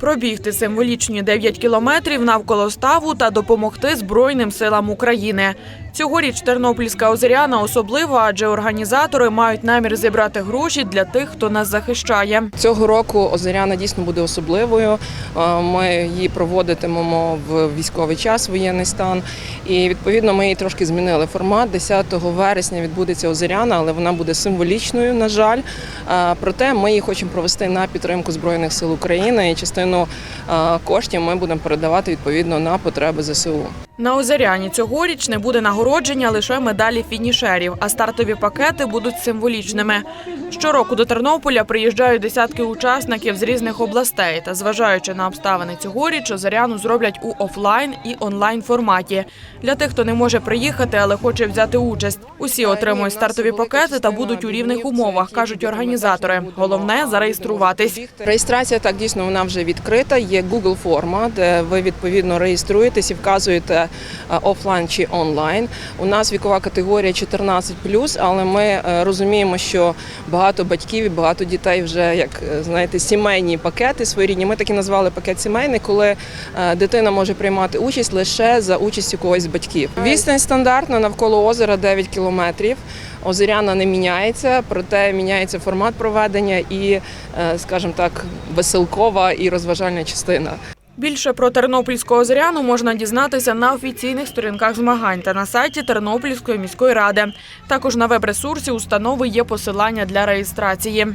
Пробігти символічні 9 кілометрів навколо ставу та допомогти Збройним силам України. Цьогоріч Тернопільська озеряна особлива, адже організатори мають намір зібрати гроші для тих, хто нас захищає. Цього року Озеряна дійсно буде особливою. Е, Ми її проводитимемо в військовий час, воєнний стан. І відповідно ми її трошки змінили формат. 10 вересня відбудеться Озеряна, але вона буде символічною, на жаль. Е, Проте ми її хочемо провести на підтримку Збройних сил України і частину е, коштів ми будемо передавати відповідно на потреби ЗСУ. На озеряні цьогоріч не буде нагородження лише медалі фінішерів, а стартові пакети будуть символічними. Щороку до Тернополя приїжджають десятки учасників з різних областей. Та зважаючи на обставини цьогоріч, озеряну зроблять у офлайн і онлайн форматі. Для тих, хто не може приїхати, але хоче взяти участь. Усі отримують стартові пакети та будуть у рівних умовах, кажуть організатори. Головне зареєструватись. Реєстрація так дійсно вона вже відкрита. Є Google форма, де ви відповідно реєструєтесь і вказуєте е, офлайн чи онлайн. У нас вікова категорія 14+, але ми е, розуміємо, що багато батьків і багато дітей вже як е, знаєте, сімейні пакети своєрідні. Ми так і назвали пакет сімейний, коли дитина може приймати участь лише за участю когось з батьків. Відстань стандартна навколо озера 9 кілометрів. Озеряна не міняється, проте міняється формат проведення і, скажімо так, веселкова і розважальна частина. Більше про Тернопільську озеряну можна дізнатися на офіційних сторінках змагань та на сайті Тернопільської міської ради. Також на веб-ресурсі установи є посилання для реєстрації.